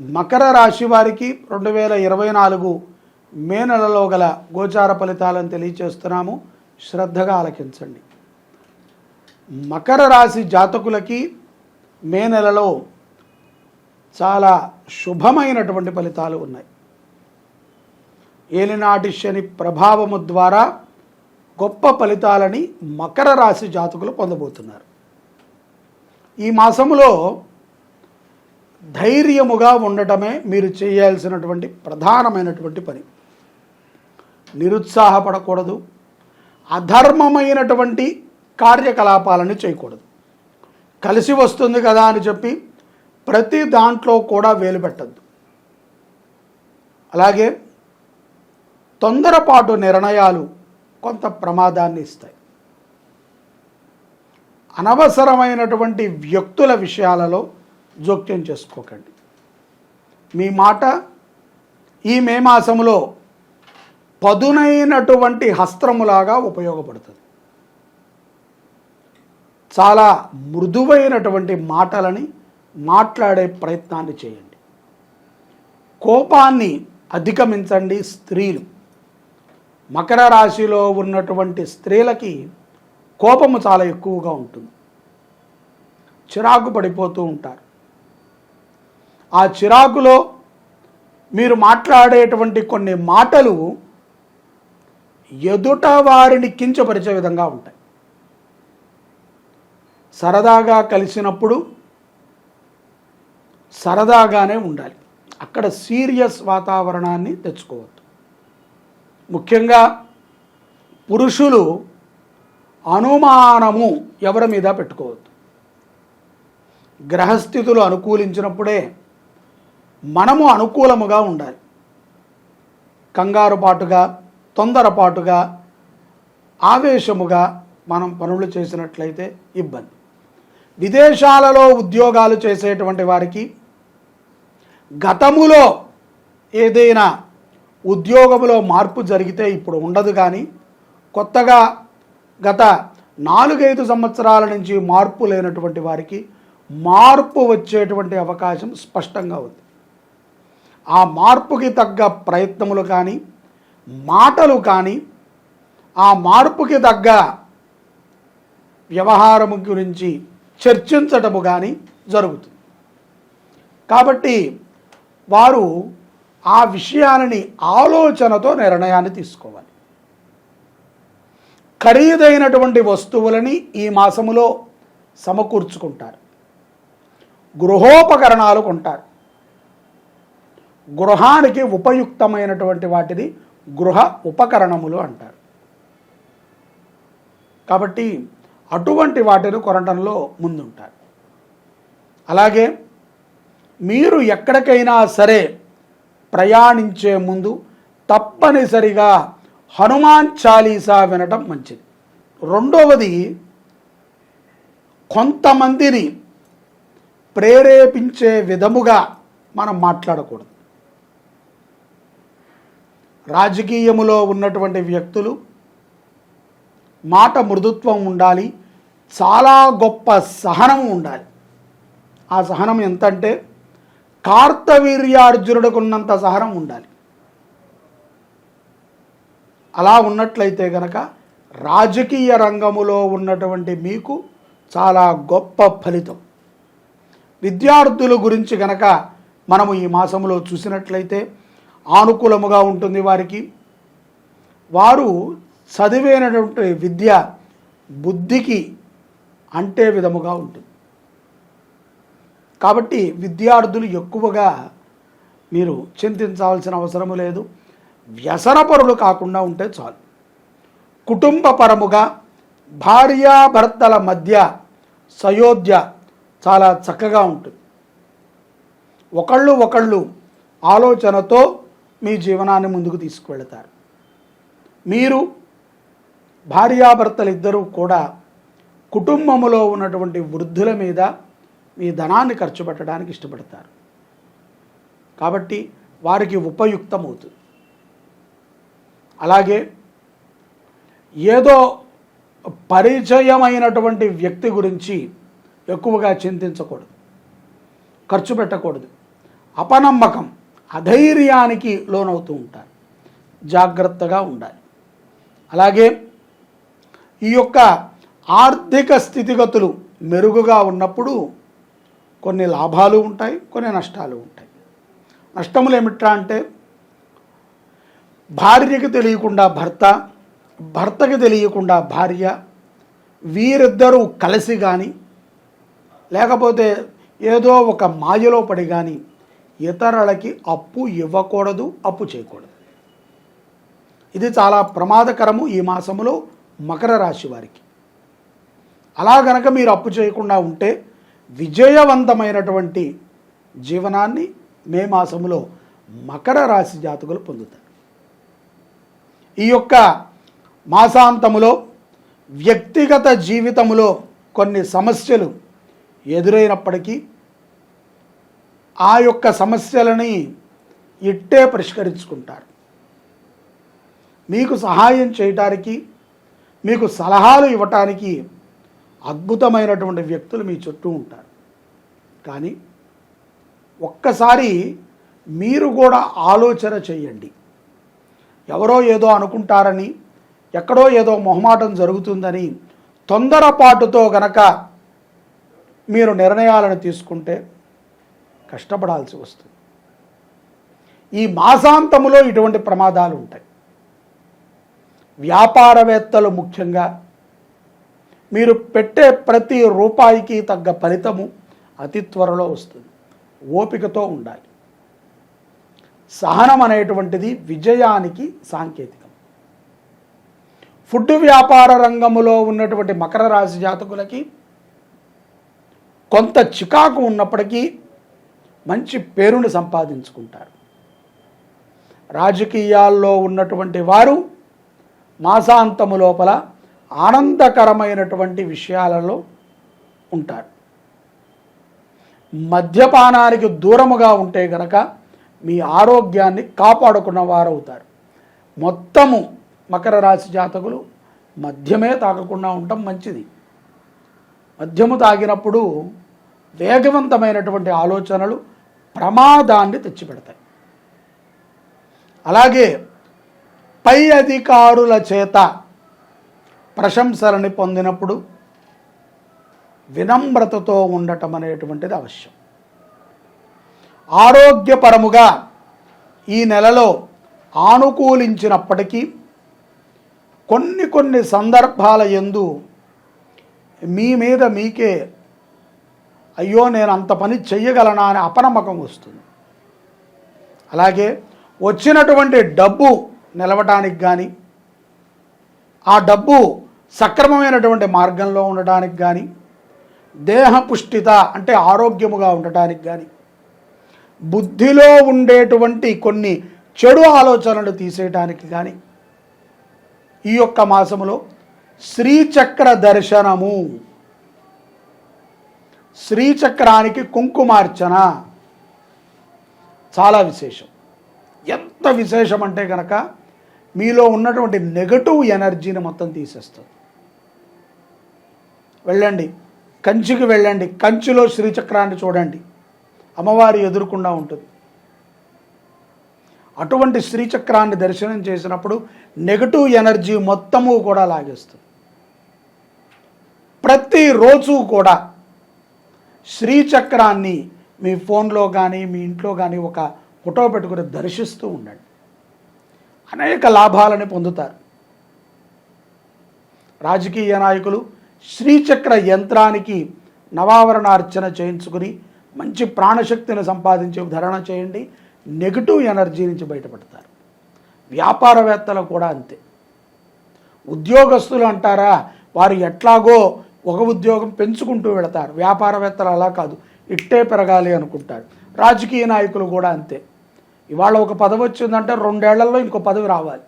మకర రాశి వారికి రెండు వేల ఇరవై నాలుగు మే నెలలో గల గోచార ఫలితాలను తెలియచేస్తున్నాము. శ్రద్ధగా ఆలకించండి. మకర రాశి జాతకులకి మే నెలలో చాలా శుభమైనటువంటి ఫలితాలు ఉన్నాయి. ఏలినాటి శని ప్రభావము ద్వారా గొప్ప ఫలితాలని మకర రాశి జాతకులు పొందబోతున్నారు. ఈ మాసములో ధైర్యముగా ఉండటమే మీరు చేయాల్సినటువంటి ప్రధానమైనటువంటి పని. నిరుత్సాహపడకూడదు. అధర్మమైనటువంటి కార్యకలాపాలను చేయకూడదు. కలిసి వస్తుంది కదా అని చెప్పి ప్రతి దాంట్లో కూడా వేలు పెట్టద్దు అలాగే తొందరపాటు నిర్ణయాలు కొంత ప్రమాదాన్ని ఇస్తాయి. అనవసరమైనటువంటి వ్యక్తుల విషయాలలో జోక్యం చేసుకోకండి. మీ మాట ఈ మే మాసంలో పదునైనటువంటి హస్త్రములాగా ఉపయోగపడుతుంది. చాలా మృదువైనటువంటి మాటలని మాట్లాడే ప్రయత్నాన్ని చేయండి. కోపాన్ని అధిగమించండి స్త్రీలు. మకర రాశిలో ఉన్నటువంటి స్త్రీలకి కోపము చాలా ఎక్కువగా ఉంటుంది. చిరాకు పడిపోతూ ఉంటారు. ఆ చిరాకులో మీరు మాట్లాడేటువంటి కొన్ని మాటలు ఎదుట వారిని కించపరిచే విధంగా ఉంటాయి. సరదాగా కలిసినప్పుడు సరదాగానే ఉండాలి. అక్కడ సీరియస్ వాతావరణాన్ని తెచ్చుకోవద్దు. ముఖ్యంగా పురుషులు అనుమానము ఎవరి మీద పెట్టుకోవద్దు. గ్రహస్థితులు అనుకూలించినప్పుడే మనము అనుకూలముగా ఉండాలి. కంగారుపాటుగా తొందరపాటుగా ఆవేశముగా మనం పనులు చేసినట్లయితే ఇబ్బంది. విదేశాలలో ఉద్యోగాలు చేసేటువంటి వారికి గతములో ఏదైనా ఉద్యోగములో మార్పు జరిగితే ఇప్పుడు ఉండదు కానీ కొత్తగా గత నాలుగైదు సంవత్సరాల నుంచి మార్పు లేనటువంటి వారికి మార్పు వచ్చేటువంటి అవకాశం స్పష్టంగా ఉంది. ఆ మార్పుకి తగ్గ ప్రయత్నములు కానీ మాటలు కానీ ఆ మార్పుకి తగ్గ వ్యవహారము గురించి చర్చించటము కానీ జరుగుతుంది. కాబట్టి వారు ఆ విషయాలని ఆలోచనతో నిర్ణయాన్ని తీసుకోవాలి. ఖరీదైనటువంటి వస్తువులని ఈ మాసములో సమకూర్చుకుంటారు. గృహోపకరణాలు కొంటారు. గృహానికి ఉపయుక్తమైనటువంటి వాటిని గృహ ఉపకరణములు అంటారు. కాబట్టి అటువంటి వాటిని కొనటంలో ముందుంటారు. అలాగే మీరు ఎక్కడికైనా సరే ప్రయాణించే ముందు తప్పనిసరిగా హనుమాన్ చాలీసా వినటం మంచిది. రెండవది కొంతమందిని ప్రేరేపించే విధముగా మనం మాట్లాడకూడదు. రాజకీయములో ఉన్నటువంటి వ్యక్తులు మాట మృదుత్వం ఉండాలి చాలా గొప్ప సహనం ఉండాలి. ఆ సహనం ఎంతంటే కార్తవీర్యార్జునుడుకున్నంత సహనం ఉండాలి. అలా ఉన్నట్లయితే గనక రాజకీయ రంగములో ఉన్నటువంటి మీకు చాలా గొప్ప ఫలితం. విద్యార్థుల గురించి గనక మనము ఈ మాసంలో చూసినట్లయితే ఆనుకూలముగా ఉంటుంది వారికి. వారు చదివేనటువంటి విద్య బుద్ధికి అంటే విధముగా ఉంటుంది. కాబట్టి విద్యార్థులు ఎక్కువగా మీరు చింతించాల్సిన అవసరము లేదు. వ్యసనపరులు కాకుండా ఉంటే చాలు. కుటుంబపరముగా భార్యాభర్తల మధ్య సయోధ్య చాలా చక్కగా ఉంటుంది. ఒకళ్ళు ఒకళ్ళు ఆలోచనతో మీ జీవనాన్ని ముందుకు తీసుకువెళతారు. మీరు భార్యాభర్తలు ఇద్దరూ కూడా కుటుంబములో ఉన్నటువంటి వృద్ధుల మీద మీ ధనాన్ని ఖర్చు పెట్టడానికి ఇష్టపడతారు. కాబట్టి వారికి ఉపయుక్తమవుతుంది. అలాగే ఏదో పరిచయమైనటువంటి వ్యక్తి గురించి ఎక్కువగా చింతించకూడదు. ఖర్చు పెట్టకూడదు. అపనమ్మకం. అధైర్యానికి లోనవుతూ ఉంటారు. జాగ్రత్తగా ఉండాలి. అలాగే ఈ యొక్క ఆర్థిక స్థితిగతులు మెరుగుగా ఉన్నప్పుడు కొన్ని లాభాలు ఉంటాయి కొన్ని నష్టాలు ఉంటాయి. నష్టములు ఏమిట్రా అంటే భార్యకి తెలియకుండా భర్త భర్తకి తెలియకుండా భార్య వీరిద్దరూ కలిసి కానీ లేకపోతే ఏదో ఒక మాయలో పడి కానీ ఇతరులకి అప్పు ఇవ్వకూడదు అప్పు చేయకూడదు. ఇది చాలా ప్రమాదకరము ఈ మాసములో మకర రాశి వారికి. అలా గనక మీరు అప్పు చేయకుండా ఉంటే విజయవంతమైనటువంటి జీవనాన్ని మే మాసములో మకర రాశి జాతకులు పొందుతారు. ఈ యొక్క మాసాంతములో వ్యక్తిగత జీవితములో కొన్ని సమస్యలు ఎదురైనప్పటికీ ఆ యొక్క సమస్యలని ఇట్టే పరిష్కరించుకుంటారు. మీకు సహాయం చేయటానికి మీకు సలహాలు ఇవ్వటానికి అద్భుతమైనటువంటి వ్యక్తులు మీ చుట్టూ ఉంటారు. కానీ ఒక్కసారి మీరు కూడా ఆలోచన చేయండి. ఎవరో ఏదో అనుకుంటారని ఎక్కడో ఏదో మొహమాటం జరుగుతుందని తొందరపాటుతో గనక మీరు నిర్ణయాలను తీసుకుంటే కష్టపడాల్సి వస్తుంది. ఈ మాసాంతములో ఇటువంటి ప్రమాదాలు ఉంటాయి. వ్యాపారవేత్తలు ముఖ్యంగా మీరు పెట్టే ప్రతి రూపాయికి తగ్గ ఫలితము అతి త్వరలో వస్తుంది. ఓపికతో ఉండాలి. సహనం అనేటువంటిది విజయానికి సాంకేతికం. ఫుడ్ వ్యాపార రంగములో ఉన్నటువంటి మకర రాశి జాతకులకి కొంత చికాకు ఉన్నప్పటికీ మంచి పేరును సంపాదించుకుంటారు. రాజకీయాల్లో ఉన్నటువంటి వారు మాసాంతము లోపల ఆనందకరమైనటువంటి విషయాలలో ఉంటారు. మద్యపానానికి దూరముగా ఉంటే గనక మీ ఆరోగ్యాన్ని కాపాడుకున్న వారవుతారు. మొత్తము మకర రాశి జాతకులు మద్యమే తాగకుండా ఉండటం మంచిది. మద్యము తాగినప్పుడు వేగవంతమైనటువంటి ఆలోచనలు ప్రమాదాన్ని తెచ్చిపెడతాయి. అలాగే పై అధికారుల చేత ప్రశంసలని పొందినప్పుడు వినమ్రతతో ఉండటం అనేటువంటిది అవశ్యం. ఆరోగ్యపరముగా ఈ నెలలో ఆనుకూలించినప్పటికీ కొన్ని కొన్ని సందర్భాల ఎందు మీ మీద మీకే అయ్యో నేను అంత పని చెయ్యగలనా అనే అపనమ్మకం వస్తుంది. అలాగే వచ్చినటువంటి డబ్బు నిలవటానికి కానీ ఆ డబ్బు సక్రమమైనటువంటి మార్గంలో ఉండటానికి కానీ దేహ పుష్టిత అంటే ఆరోగ్యముగా ఉండటానికి కానీ బుద్ధిలో ఉండేటువంటి కొన్ని చెడు ఆలోచనలు తీసేయటానికి కానీ ఈ యొక్క మాసములో శ్రీచక్ర దర్శనము శ్రీచక్రానికి కుంకుమార్చన. చాలా విశేషం. ఎంత విశేషం అంటే కనుక మీలో ఉన్నటువంటి నెగటివ్ ఎనర్జీని మొత్తం తీసేస్తుంది. వెళ్ళండి. కంచికి వెళ్ళండి. కంచిలో శ్రీచక్రాన్ని చూడండి. అమ్మవారి ఎదురుకుండా ఉంటుంది. అటువంటి శ్రీచక్రాన్ని దర్శనం చేసినప్పుడు నెగటివ్ ఎనర్జీ మొత్తము కూడా లాగేస్తుంది. ప్రతిరోజు కూడా శ్రీచక్రాన్ని మీ ఫోన్లో కానీ మీ ఇంట్లో కానీ ఒక ఫోటో పెట్టుకుని దర్శిస్తూ ఉండండి. అనేక లాభాలని పొందుతారు. రాజకీయ నాయకులు శ్రీచక్ర యంత్రానికి నవావరణార్చన చేయించుకుని మంచి ప్రాణశక్తిని సంపాదించే ధరణ చేయండి. నెగిటివ్ ఎనర్జీ నుంచి బయటపడతారు. వ్యాపారవేత్తలు కూడా అంతే. ఉద్యోగస్తులు అంటారా వారు ఎట్లాగో ఒక ఉద్యోగం పెంచుకుంటూ వెళతారు. వ్యాపారవేత్తలు అలా కాదు. ఇట్టే పెరగాలి అనుకుంటారు. రాజకీయ నాయకులు కూడా అంతే. ఇవాళ ఒక పదవి వచ్చిందంటే రెండేళ్ళలో ఇంకో పదవి రావాలి.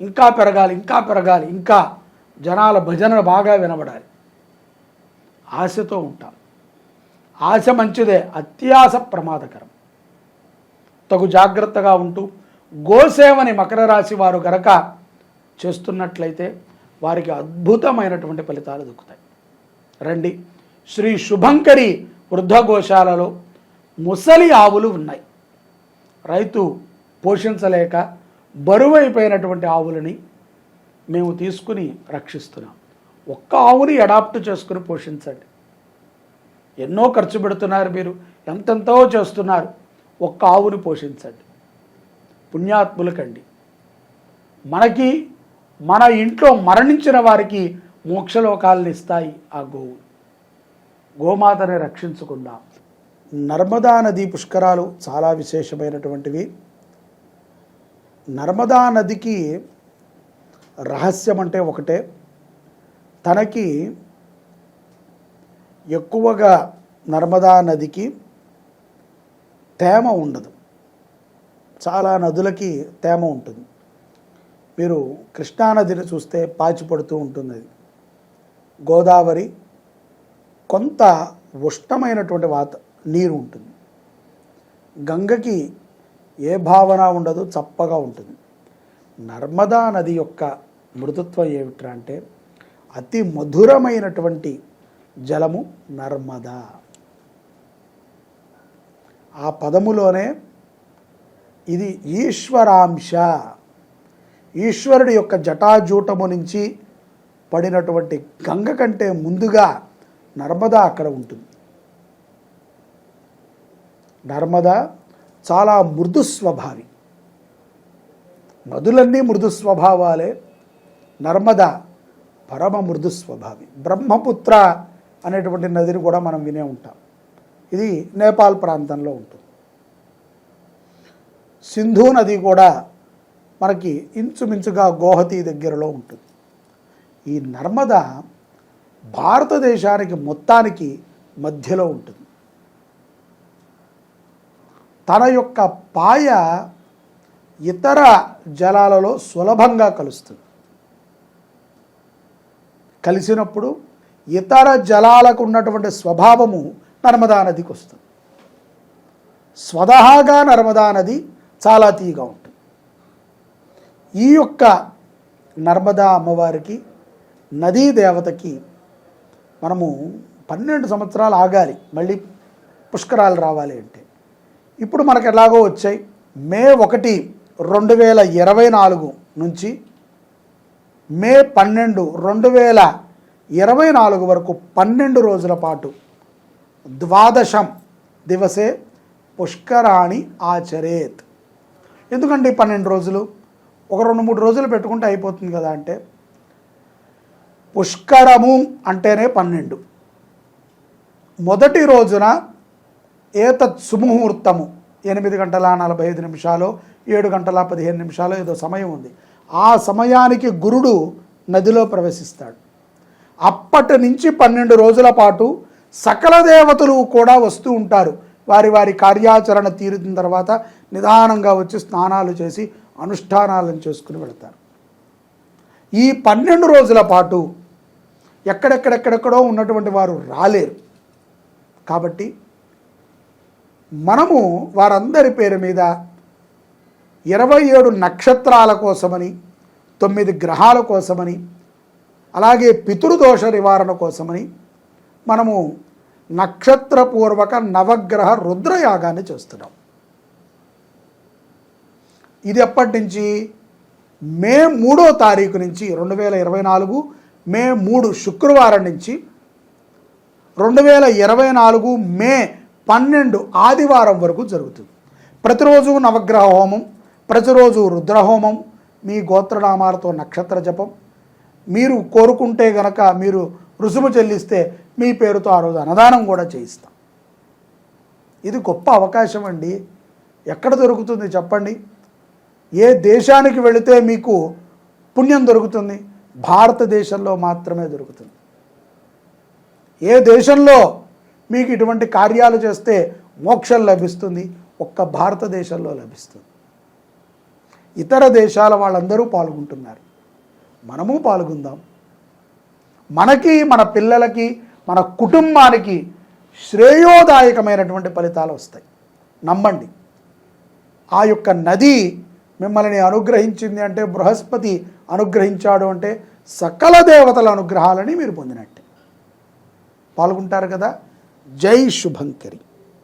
ఇంకా పెరగాలి ఇంకా పెరగాలి ఇంకా జనాల భజన బాగా వినబడాలి. ఆశతో ఉంటాం. ఆశ మంచిదే అత్యాశ ప్రమాదకరం. తగు జాగ్రత్తగా ఉంటూ గోసేవని మకర రాశి వారు గనక చేస్తున్నట్లయితే వారికి అద్భుతమైనటువంటి ఫలితాలు దొక్కుతాయి. రండి. శ్రీ శుభంకరి వృద్ధ గోశాలలో ముసలి ఆవులు ఉన్నాయి. రైతు పోషించలేక బరువైపోయినటువంటి ఆవులని మేము తీసుకుని రక్షిస్తున్నాం. ఒక్క ఆవుని అడాప్ట్ చేసుకుని పోషించండి. ఎన్నో ఖర్చు పెడుతున్నారు మీరు. ఎంతెంతో చేస్తున్నారు. ఒక్క ఆవుని పోషించండి. పుణ్యాత్ములకండి. మనకి మన ఇంట్లో మరణించిన వారికి మోక్షలోకాలను ఇస్తాయి ఆ గోవు. గోమాతని రక్షించుకుందాం నర్మదా నది పుష్కరాలు చాలా విశేషమైనటువంటివి. నర్మదా నదికి రహస్యం అంటే ఒకటే. తనకి ఎక్కువగా నర్మదా నదికి తేమ ఉండదు. చాలా నదులకి తేమ ఉంటుంది. మీరు కృష్ణానదిని చూస్తే పాచిపడుతూ ఉంటుంది. అది గోదావరి కొంత ఉష్ణమైనటువంటి వాత నీరు ఉంటుంది. గంగకి ఏ భావన ఉండదు చప్పగా ఉంటుంది. నర్మదా నది యొక్క మృదుత్వం ఏమిట్రా అంటే అతి మధురమైనటువంటి జలము నర్మదా. ఆ పదములోనే ఇది ఈశ్వరాంశ. ఈశ్వరుడి యొక్క జటాజూటము నుంచి పడినటువంటి గంగ కంటే ముందుగా నర్మదా అక్కడ ఉంటుంది. నర్మదా చాలా మృదు స్వభావి. నదులన్నీ మృదు స్వభావాలే. నర్మద పరమ మృదు స్వభావి. బ్రహ్మపుత్ర అనేటువంటి నదిని కూడా మనం వినే ఉంటాం. ఇది నేపాల్ ప్రాంతంలో ఉంటుంది. సింధు నది కూడా మనకి ఇంచుమించుగా గోహతి దగ్గరలో ఉంటుంది. ఈ నర్మద భారతదేశానికి మొత్తానికి మధ్యలో ఉంటుంది. తన యొక్క పాయ ఇతర జలాలలో సులభంగా కలుస్తుంది. కలిసినప్పుడు ఇతర జలాలకు ఉన్నటువంటి స్వభావము నర్మదా నదికి వస్తుంది. స్వతహాగా నర్మదా నది చాలా తీగా ఉంటుంది. ఈ యొక్క నర్మదా అమ్మవారికి నదీ దేవతకి మనము పన్నెండు సంవత్సరాలు ఆగాలి. మళ్ళీ పుష్కరాలు రావాలి అంటే. ఇప్పుడు మనకు ఎలాగో వచ్చాయి. మే ఒకటి రెండు వేల ఇరవై నాలుగు నుంచి మే పన్నెండు రెండు వేల ఇరవై నాలుగు వరకు పన్నెండు రోజుల పాటు ద్వాదశం దివసే పుష్కరాణి ఆచరేత్. ఎందుకండి పన్నెండు రోజులు? ఒక రెండు మూడు రోజులు పెట్టుకుంటే అయిపోతుంది కదా అంటే పుష్కరము అంటేనే పన్నెండు. మొదటి రోజున ఏతత్ సుముహూర్తము ఎనిమిది గంటల నలభై ఐదు నిమిషాలు ఏడు గంటల పదిహేను నిమిషాలు ఏదో సమయం ఉంది. ఆ సమయానికి గురుడు నదిలో ప్రవేశిస్తాడు. అప్పటి నుంచి పన్నెండు రోజుల పాటు సకల దేవతలు కూడా వస్తూ ఉంటారు. వారి వారి కార్యాచరణ తీరిన తర్వాత నిదానంగా వచ్చి స్నానాలు చేసి అనుష్ఠానాలను చేసుకుని వెళతారు. ఈ పన్నెండు రోజుల పాటు ఎక్కడెక్కడెక్కడెక్కడో ఉన్నటువంటి వారు రాలేరు. కాబట్టి మనము వారందరి పేరు మీద ఇరవై ఏడు నక్షత్రాల కోసమని తొమ్మిది గ్రహాల కోసమని అలాగే పితృదోష నివారణ కోసమని మనము నక్షత్రపూర్వక నవగ్రహ రుద్రయాగాన్ని చేస్తున్నాం. ఇది ఎప్పటి నుంచి? మే మూడో తారీఖు నుంచి రెండు వేల ఇరవై నాలుగు మే మూడు శుక్రవారం నుంచి రెండు వేల ఇరవై నాలుగు మే పన్నెండు ఆదివారం వరకు జరుగుతుంది. ప్రతిరోజు నవగ్రహ హోమం ప్రతిరోజు రుద్రహోమం మీ గోత్రనామాలతో నక్షత్ర జపం. మీరు కోరుకుంటే గనక మీరు రుసుము చెల్లిస్తే మీ పేరుతో ఆ రోజు అన్నదానం కూడా చేయిస్తాం. ఇది గొప్ప అవకాశం అండి. ఎక్కడ దొరుకుతుంది చెప్పండి? ఏ దేశానికి వెళితే మీకు పుణ్యం దొరుకుతుంది? భారతదేశంలో మాత్రమే దొరుకుతుంది. ఏ దేశంలో మీకు ఇటువంటి కార్యాలు చేస్తే మోక్షం లభిస్తుంది? ఒక్క భారతదేశంలో లభిస్తుంది. ఇతర దేశాల వాళ్ళందరూ పాల్గొంటున్నారు. మనము పాల్గొందాం. మనకి మన పిల్లలకి మన కుటుంబానికి శ్రేయోదాయకమైనటువంటి ఫలితాలు వస్తాయి. నమ్మండి. ఆ యొక్క నది మిమ్మల్ని అనుగ్రహించింది అంటే బృహస్పతి అనుగ్రహించాడు అంటే సకల దేవతల అనుగ్రహాలని మీరు పొందినట్టే. పాల్గొంటారు కదా? జై శుభంకరి.